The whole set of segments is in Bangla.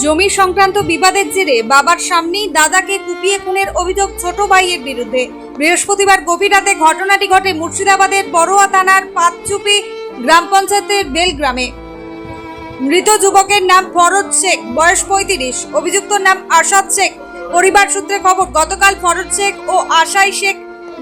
জমি সংক্রান্ত বিবাদের জেরে বাবার সামনেই দাদাকে কুপিয়ে খুনের অভিযোগ ছোট ভাইয়ের বিরুদ্ধে। বৃহস্পতিবার গভীর রাতে ঘটনাটি ঘটে মুর্শিদাবাদের বড়ুয়া থানার পাঁচচুপি গ্রাম পঞ্চায়েতের বেলগ্রামে। মৃত যুবকের নাম ফরজ শেখ, বয়স পঁয়ত্রিশ। অভিযুক্তর নাম আসাদ শেখ। পরিবার সূত্রে খবর, গতকাল ফরজ শেখ ও আশাই শেখ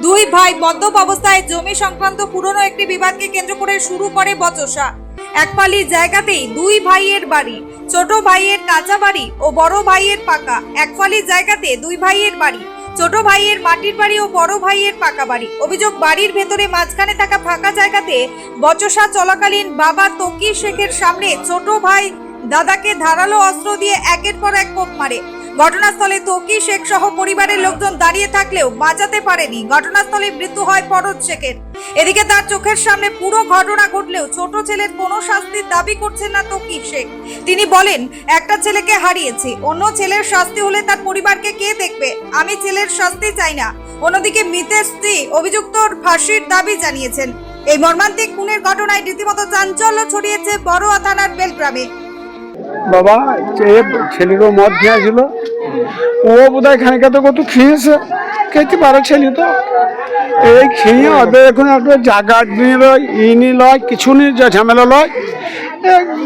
দুই ভাই মদ্যপ অবস্থায় জমি সংক্রান্ত পুরনো একটি বিবাদকে কেন্দ্র করে শুরু করে বচসা। একপালি জায়গাতেই দুই ভাইয়ের বাড়ি, ছোট ভাইয়ের কাঁচা বাড়ি ও বড় ভাইয়ের পাকা। একফালি জায়গাতে দুই ভাইয়ের বাড়ি, ছোট ভাইয়ের মাটির বাড়ি ও বড় ভাইয়ের পাকা বাড়ি। অভিযোগ, বাড়ির ভেতরে মাঝখানে থাকা ফাঁকা জায়গাতে বচসা চলাকালীন বাবা তকি শেখের সামনে ছোট ভাই দাদাকে ধারালো অস্ত্র দিয়ে একের পর এক কোপ মারে। ঘটনাস্থলে তকি শেখ সহ পরিবারের লোকজন দাঁড়িয়ে থাকলেও বাঁচাতে পারেনি। ঘটনাস্থলে মৃত্যু হয় ফরজ শেখের। এদিকে তার চোখের সামনে পুরো ঘটনা ঘটলেও ছোট ছেলের কোনো শাস্তির দাবি করছেন না তকি শেখ। তিনি বলেন, একটা ছেলেকে হারিয়েছি, অন্য ছেলের শাস্তি হলে তার পরিবারকে কে দেখবে? আমি ছেলের শাস্তি চাই না। অন্যদিকে মৃতের স্ত্রী অভিযুক্তর ফাঁসির দাবি জানিয়েছেন। এই মর্মান্তিক খুনের ঘটনায় রীতিমতো চাঞ্চল্য ছড়িয়েছে বড়ুয়া থানার বেলগ্রামে। বাবা ছেলেরও মদ খেয়েছিল ও বোধহয় খানিকা তো কত খেয়েছে। খেতে পারে ছেলে তো। এই খেয়ে ওদের এখন একটা জায়গা নিয়ে লয়, ই নিয়ে লয়, কিছু নিয়ে ঝামেলা লয়।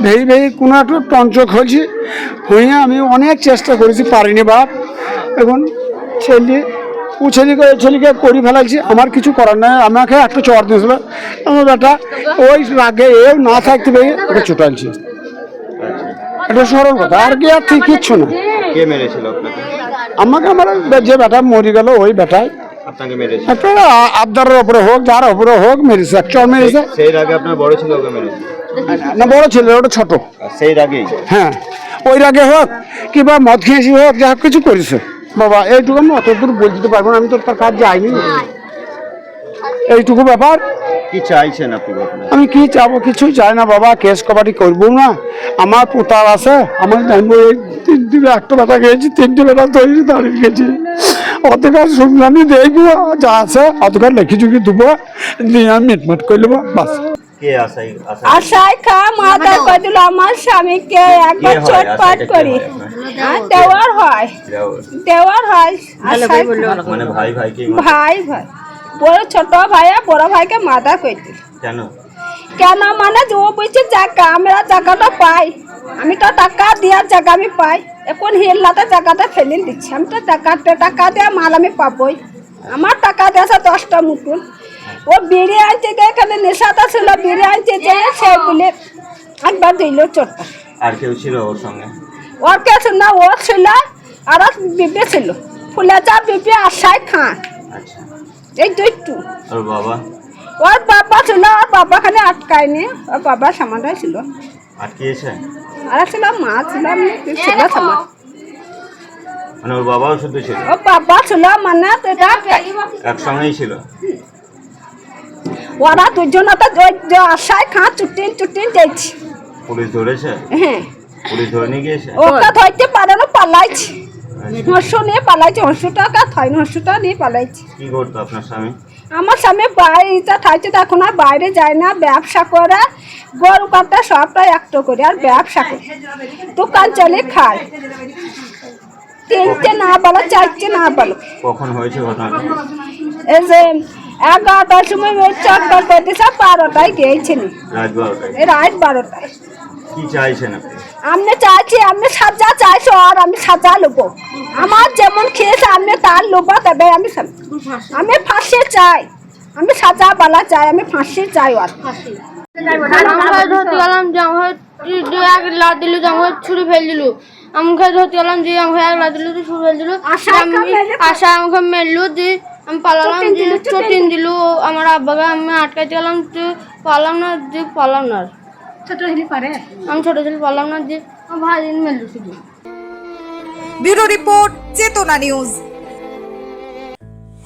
ভেই ভেই কোনো একটু টঞ্চক হয়েছে। হয়ে আমি অনেক চেষ্টা করেছি, পারিনি বাপ। এখন ছেলে, ও ছেলেকে ছেলেকে করি ফেলাইছি, আমার কিছু করার নাই। আমাকে একটু চর দিয়েছিল। আমার বেটা, ওই রাগে এও না থাকতে পেরে ওকে চুটালছি এটা সরল কথা। আর কি আর ঠিক কিচ্ছু না। কে মেরেছিল আপনাকে? আমাকে আমার যে বেটা মরে গেল ওই বেটাই। আপনাকে মেরেছে। আবদারের ওপরে হোক যার ওপরে হোক মেরেছে। চর মেরেছে। সেই আগে আপনার বড় ছিল ওকে মেরেছে? না বড় ছেলে ওটা ছোট। সেই আগেই হ্যাঁ। ওই রাগে হোক কিংবা মদ খেয়েছি হোক যা হোক কিছু করেছে। বাবা এইটুকু আমি অত দূর বলতে পারব না আমি তো তার কাজ যাইনি। এইটুকু ব্যাপার। কি চাইছেন আপনি আমি কি চাবো? কিছুই চাই না বাবা কেস কবাডি করব না। আমার পোতার আছে আমার তিনটি একটা বেটা গেছি তিনটি বেটা তৈরি দাঁড়িয়ে গেছি। অতকার শুনলামি দেখব যা আছে অতকার লেখি চুকি দেবো নিয়ে আমি মিটমাট করে নেব বাস। আশায় খা আমার স্বামীকে একবার? চটপাট করি। দেওয়ার হয়। দেওয়ার। হয়। মানে ভাই ভাই কি ভাই ভাই। বড় ছোট ভাই বড় ভাইকে মাদা দিল কেন? কেন মানে যে ও বলছে জায়গা আমরা জায়গাটা পাই। আমি তো টাকা দেওয়ার জায়গা আমি পাই। এখন হিল্লাতে জায়গাটা ফেলে দিচ্ছি। আমি তো টাকাতে টাকা দেওয়া মাল আমি পাবোই। আমার টাকা দিয়েছে দশটা মুকুল। ও বিড়ি আনতে গিয়ে এখানে নেশাটা ছিল বিড়ি আনতে যে সে বলে একবার দিল চোটটা আর কেউ ছিল ওর সঙ্গে? ওর কে ছিল না ও ছিল আর এক ছিল। ফুলে চা বিবি আশায় খান। আচ্ছা। এই দুইটু ওর বাবা? ওর বাবা ছিল ওর বাবা খানে আটকায়নি ওর বাবা ছিল। আটকিয়েছে? আর ছিল মা ছিল আমি ছিল মানে ওর বাবাও শুধু ছিল? ও বাবা ছিল মানে এটা একসঙ্গেই ছিল? ওরা দুজন তো আশায় খাঁ চুটিন চুটিন যাইছি। পুলিশ ধরেছে? হ্যাঁ। পুলিশ ধরে নিয়ে গিয়েছে? ওকে ধরতে পারে না পালাইছি। হর্ষু নিয়ে পালাইছি হর্ষুটাকে থয়নি হর্ষুটা নিয়ে পালাইছি। কি করতো আপনার স্বামী? আমার স্বামী বাড়িতে থাকছে তো এখন আর বাইরে যায় না ব্যবসা করে গরু কাটা সবটাই একটো করে আর ব্যবসা করে। দোকান চলে খায়। তিনটে না বলো চারটে না বলো কখন হয়েছে এই যে এগারোটার সময় ওই চটপট করতেছে বারোটায় বারোটায়। রাত বারোটায়। কি চাইছেন আপনি? আমি চাইছি আমি সাজা চাইছো আর আমি সাজা নেব আমার যেমন খেয়েছে আমি তার নেব তবে আমি আমি ফাঁসি চাই। আমি সাজা বালা চাই আমি ফাঁসি চাই আর। আমাকে ধরতে গেলাম যে এক লাত দিল যে আমাকে ছুরি ফেল দিল। আমাকে ধরতে গেলাম যে আমাকে এক লাত দিল ছুরি ফেল দিল। আমি আশা আমাকে মেরলো যে আমি পালালাম যে চটিন দিল। আমার আব্বাকে আমি আটকাইতে গেলাম যে পালাম না যে পালাম না আর। আমি ছোট ছেলে পালাম না যে ভাই মেরলো শুধু bureau report Chetana news.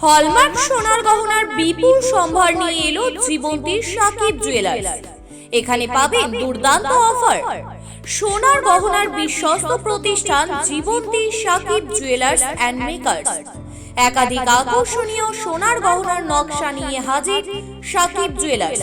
Hallmark সোনার গহনার বিপুল সম্ভার নিয়ে এলো জীবন্তীর সাকিব জুয়েলার্স এখানে পাবেন দুর্দান্ত অফার সোনার গহনার বিশ্বস্ত প্রতিষ্ঠান Jibanti Sakib jewellers and makers একাধিক আকর্ষণীয় সোনার গহনার নকশা নিয়ে হাজির সাকিব জুয়েলার্স